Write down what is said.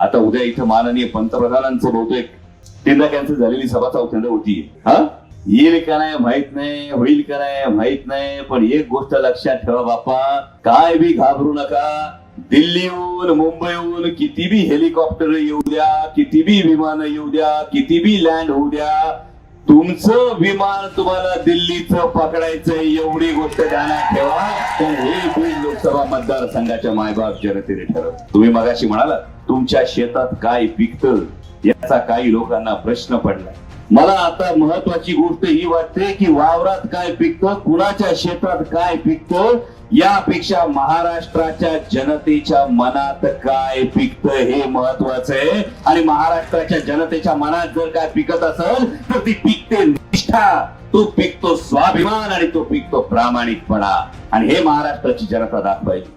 आता उद्या इथं माननीय पंतप्रधानांचं बहुतेक तीनदा कॅन्सल झालेली सभा चौथ्यांद होती. हा? येईल का नाही माहीत नाही होईल का नाही माहीत नाही पण एक गोष्ट लक्षात ठेवा बापा काय बी घाबरू नका. दिल्लीहून मुंबईहून किती बी हेलिकॉप्टर येऊ द्या किती बी विमान येऊ द्या किती बी लँड होऊ द्या तुमचं विमान तुम्हाला दिल्लीचं पकडायचं एवढी गोष्ट ध्यानात ठेवा. तर हे बीड लोकसभा मतदारसंघाच्या मायबाप जनतेने ठरव. तुम्ही मगाशी म्हणाला तुमच्या शेतात काय पिकतं याचा काही लोकांना प्रश्न पडला. मला आता महत्वाची गोष्ट ही वाटते की वावरात काय पिकतं कुणाच्या शेतात काय पिकतं यापेक्षा महाराष्ट्राच्या जनतेच्या मनात काय पिकतं हे महत्वाचं आहे. आणि महाराष्ट्राच्या जनतेच्या मनात जर काय पिकत असेल तर ती पिकते निष्ठा. तो पिकतो स्वाभिमान आणि तो पिकतो प्रामाणिकपणा. आणि हे महाराष्ट्राची जनता दाखवायची.